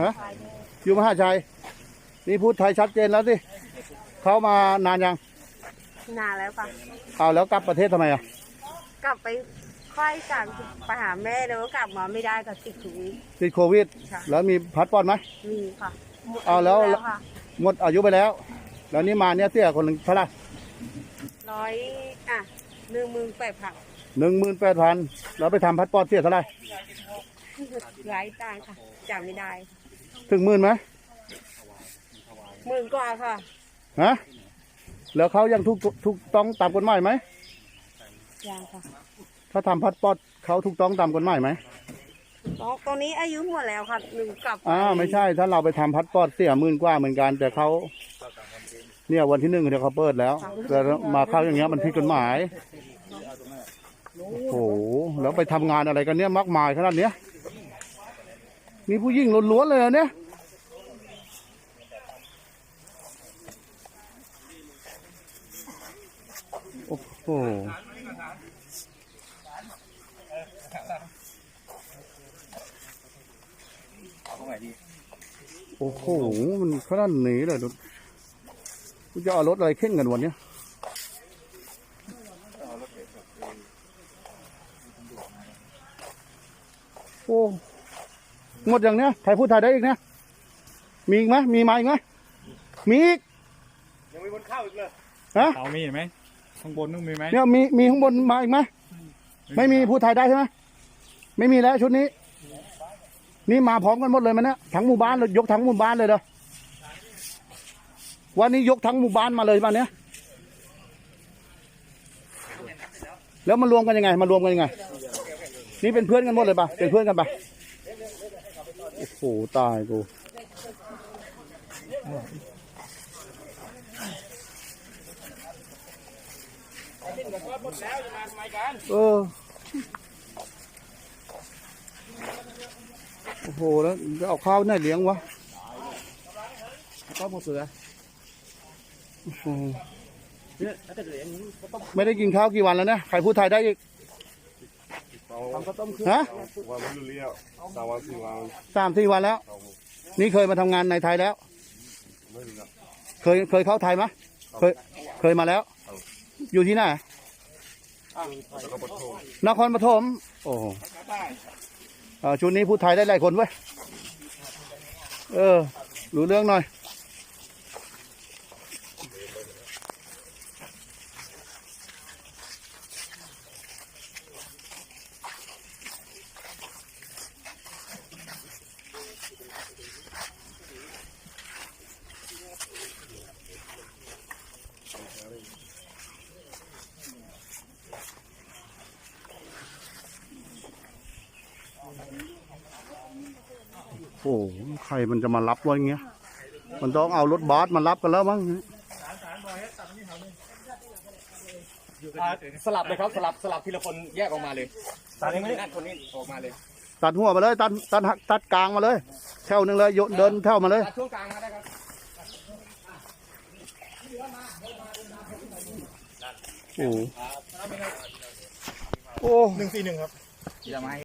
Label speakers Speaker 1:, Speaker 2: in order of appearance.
Speaker 1: ฮะอยู่มหาชัยนี่พูดไทยชัดเจนแล้วสิเขามานานยัง
Speaker 2: นานแล้วค่ะ
Speaker 1: เอาแล้วกลับประเทศทำไมอะ
Speaker 2: กลับไปค่อยสั่งไปหาแม่แล้วก็กลับมาไม่ได้ก็ติดโควิด
Speaker 1: ติดโควิด
Speaker 2: ค่ะ
Speaker 1: แล้วมีพัดปอดไหม
Speaker 2: มีค่ะหมด
Speaker 1: เอาแล้ว
Speaker 2: ยค่ะ
Speaker 1: หมดอายุไปแล้ว แล้วนี่มาเนี่ยเสียคนหนึ่งเท่าไหร่
Speaker 2: ร้อยอะหนึ่งหมื่นแปดพัน
Speaker 1: หนึ่งหมื่นแปดพันแล้วไปทำพัดปอดเสียเท่าไหร่
Speaker 2: หลายตังค์ค่ะจำไม่ได้
Speaker 1: ถึงหมื่นไหม
Speaker 2: หมื่นกว่าค่ะ
Speaker 1: ฮะ แล้วเขายังถูกถูกต้องตามกฎหมายไหม
Speaker 2: ยังค่ะ
Speaker 1: ถ้าทำพัดปอดเขาถูกต้องตามกฎหมายไหม
Speaker 2: ตอนตอนนี้อายุหมดแล้วค่ะหนึ่งกลับ
Speaker 1: อ่าไม่ใช่ถ้าเราไปทำพัดปอดเสียหมื่นกว่าเหมือนกัน แต่เขาเนี่ยวันที่หนึ่งเดี๋ยวเขาเปิดแล้วแต่มาเข้าอย่างเงี้ยมันผิดกฎหมายโอ้โหแล้วไปทำงานอะไรกันเนี่ยมากมายขนาดเนี้ย นี่ผู้หญิงล้วนๆเลยเนี่ย โอ้โหโอ้โห มันขนาดนี้เลยดูจะเอารถอะไรเข่งกันวันเนี้ยโอ้ หมดอย่างเนี้ยใครพูดไทยได้อีกเนี่ยมีอีกไหมมีมาอีกไหมมีอีก
Speaker 3: ยังมีคนเข้าอีกเลย
Speaker 1: ฮะ
Speaker 3: เอามีไหมข้างบนนึงมีไหม
Speaker 1: เนี่ยมีมีข้างบนมาอีกไหมไม่มีพูดไทยได้ใช่ไหมไม่มีแล้วชุดนี้ นี่มาพร้อมกันหมดเลยมันเนี่ยทั้งหมู่บ้านเลยยกทั้งหมู่บ้านเลยเด้อวันนี้ยกทั้งหมู่บ้านมาเลยวันเนี้ยแล้วมารวมกันยังไงมารวมกันยังไง นี่เป็นเพื่อนกันหมดเลยปะเป็นเพื่อนกันปะ โอ้โห ตายกูเออโอ้โห แล้วจะเอาข้าวไหนเลี้ยงวะ
Speaker 3: ก็หมดเสือ
Speaker 1: โอ้โห
Speaker 3: เนี่ยถ้าจะเหลืออย่างนี้ก็ต้อง
Speaker 1: ไม่ได้กินข้าวกี่วันแล้วเนี่ยใครพูดไทยได้อีก
Speaker 3: ทำก็ต้มขึ้น
Speaker 1: ฮะ
Speaker 4: วันไม่รู้เรื่องสามวันสี่วัน
Speaker 1: สามสี่วันแล้ว นี่เคยมาทำงานในไทยแล้ว
Speaker 4: ไม่รู้เรื่อง
Speaker 1: เคยเคยเข้าไทยไหมะเคยเคยมาแล้ว อยู่ที่ไหน
Speaker 4: แล้วก็ปฐม
Speaker 1: นครปฐมโอ้โหเอ่อชุดนี้พูดไทยได้หลายคนเว้ยเออรู้เรื่องหน่อย โอ้โหใครมันจะมารับวะอย่างเงี้ย มันต้องเอารถบัสมารับกันแล้วมั้ง
Speaker 3: สลับเลยครับสลับสลับทีละคนแยกออกมาเลยตอนนี้ไม่ได้คนนี้ออกมาเลย
Speaker 1: ตัดหัวมาเลย ตัดตัดหักตัดกลางมาเลย แถวหนึ่งเลยโยนเดินแถวมาเลย
Speaker 3: ตัดช่วงกลางมาได้ครับ
Speaker 1: โอ้โหโอ้
Speaker 3: หนึ่งสี่หนึ่งครับอย่ามา